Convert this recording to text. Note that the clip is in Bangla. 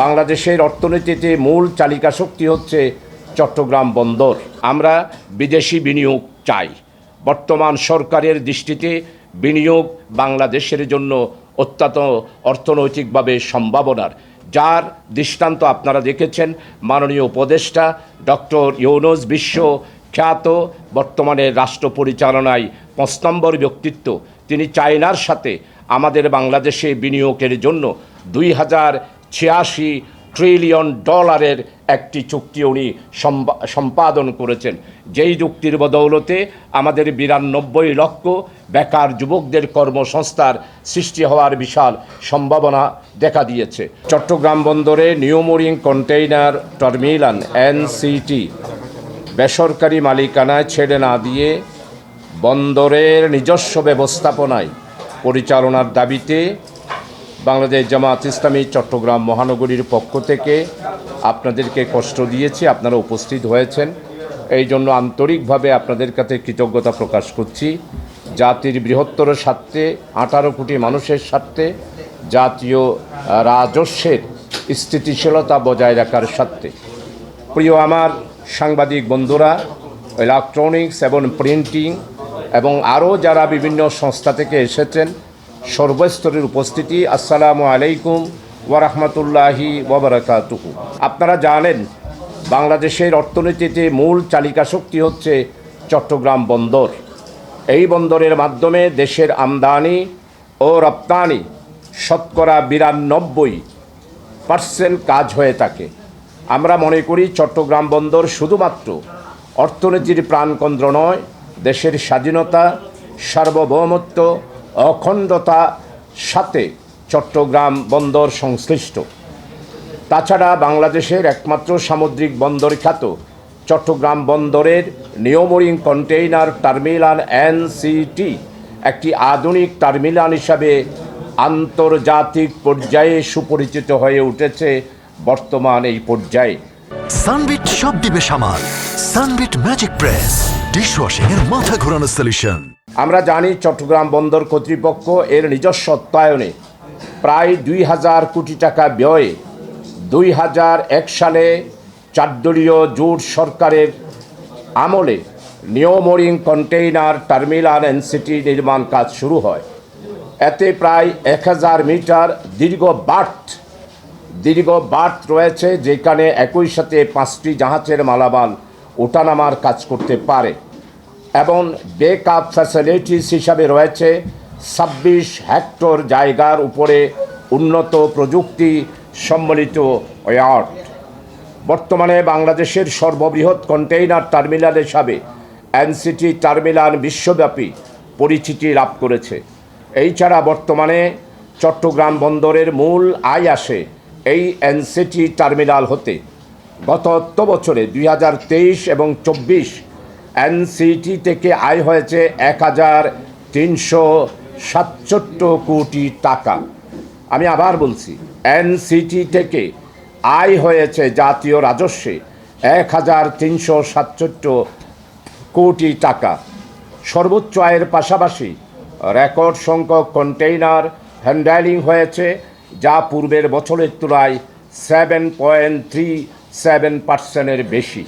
বাংলাদেশের অর্থনীতিতে মূল চালিকা শক্তি হচ্ছে চট্টগ্রাম বন্দর। আমরা বিদেশি বিনিয়োগ চাই। বর্তমান সরকারের দৃষ্টিতে বিনিয়োগ বাংলাদেশের জন্য অত্যন্ত অর্থনৈতিকভাবে সম্ভাবনার। যার দৃষ্টান্ত আপনারা দেখেছেন মাননীয় উপদেষ্টা ডক্টর ইউনুস বিশ্ব খ্যাত বর্তমানে রাষ্ট্র পরিচালনায় পাঁচ নম্বর ব্যক্তিত্ব। তিনি চায়নার সাথে আমাদের বাংলাদেশে বিনিয়োগের জন্য দুই হাজার ছিয়াশি ট্রিলিয়ন ডলারের একটি চুক্তি উনি সম্পা- সম্পাদন করেছেন। যেই চুক্তির বদৌলতে আমাদের বিরানব্বই লক্ষ বেকার যুবকদের কর্মসংস্থার সৃষ্টি হওয়ার বিশাল সম্ভাবনা দেখা দিয়েছে। চট্টগ্রাম বন্দরে নিউমোরিং কন্টেইনার টার্মিনাল এনসিটি বেসরকারি মালিকানায় ছেড়ে না দিয়ে বন্দরের নিজস্ব ব্যবস্থাপনায় পরিচালনার দাবিতে বাংলাদেশ জামাত ইসলামী চট্টগ্রাম মহানগরীর পক্ষ থেকে আপনাদেরকে কষ্ট দিয়েছি, আপনারা উপস্থিত হয়েছেন। এই জন্য আন্তরিকভাবে আপনাদের কাছে কৃতজ্ঞতা প্রকাশ করছি। জাতির বৃহত্তর স্বার্থে, আঠারো কোটি মানুষের স্বার্থে, জাতীয় রাজস্বের স্থিতিশীলতা বজায় রাখার স্বার্থে। প্রিয় আমার সাংবাদিক বন্ধুরা ইলেকট্রনিক্স এবং প্রিন্টিং এবং আরও যারা বিভিন্ন সংস্থা থেকে এসেছেন সর্বস্তরের উপস্থিতি, আসসালামু আলাইকুম ওরহমতুল্লাহি ওবরাকাতুহু আপনারা জানেন, বাংলাদেশের অর্থনীতিতে মূল চালিকা শক্তি হচ্ছে চট্টগ্রাম বন্দর। এই বন্দরের মাধ্যমে দেশের আমদানি ও রপ্তানি শতকরা বিরানব্বই পার্সেন্ট কাজ হয়ে থাকে। আমরা মনে করি, চট্টগ্রাম বন্দর শুধুমাত্র অর্থনীতির প্রাণকেন্দ্র নয়, দেশের স্বাধীনতা, সার্বভৌমত্ব অখণ্ডতা সাথে চট্টগ্রাম বন্দর সংশ্লিষ্ট। তাছাড়া বাংলাদেশের একমাত্র সামুদ্রিক বন্দর খ্যাত চট্টগ্রাম বন্দরের নিয়মরিং কন্টেইনার টার্মিনাল এনসিটি একটি আধুনিক টার্মিনাল হিসাবে আন্তর্জাতিক পর্যায়ে সুপরিচিত হয়ে উঠেছে বর্তমান এই পর্যায়ে। সানবিট সব দিবে সামাল। Sunbit magic press. ডিশওয়াশিং এর মাথা ঘোরানো সলিউশন আমরা জানি চট্টগ্রাম বন্দর কর্তৃপক্ষ এর নিজস্ব অত্যায়নে প্রায় দুই হাজার কোটি টাকা ব্যয়ে দুই হাজার এক সালে চারদলীয় জোট সরকারের আমলে নিয়মরিং কন্টেইনার টার্মিনাল এনসিটি নির্মাণ কাজ শুরু হয়। এতে প্রায় এক হাজার মিটার দীর্ঘ বার্থ দীর্ঘ বার্থ রয়েছে যেখানে একই সাথে পাঁচটি জাহাজের মালামাল ওঠানামার কাজ করতে পারে। এবং বেক আপ ফ্যাসিলিটিস হিসাবে রয়েছে ছাব্বিশ হেক্টর জায়গার উপরে উন্নত প্রযুক্তি সম্মিলিত ওয়ার্ড। বর্তমানে বাংলাদেশের সর্ববৃহৎ কন্টেইনার টার্মিনাল হিসাবে এনসিটি টার্মিনাল বিশ্বব্যাপী পরিচিতি লাভ করেছে। এই ছাড়া বর্তমানে চট্টগ্রাম বন্দরের মূল আয় আসে এই এনসিটি টার্মিনাল হতে। গত অর্থ বছরে দুই হাজার তেইশ এবং চব্বিশ এনসিটি থেকে আয় হয়েছে এক হাজার তিনশো সাতষট্টি কোটি টাকা। আমি আবার বলছি, এনসিটি থেকে আয় হয়েছে জাতীয় রাজস্বে এক হাজার তিনশো সাতষট্টি কোটি টাকা। সর্বোচ্চ আয়ের পাশাপাশি রেকর্ড সংখ্যক কন্টেইনার হ্যান্ডেলিং হয়েছে, যা পূর্বের বছরের তুলনায় সেভেন পয়েন্ট থ্রি সেভেন পার্সেন্টের বেশি।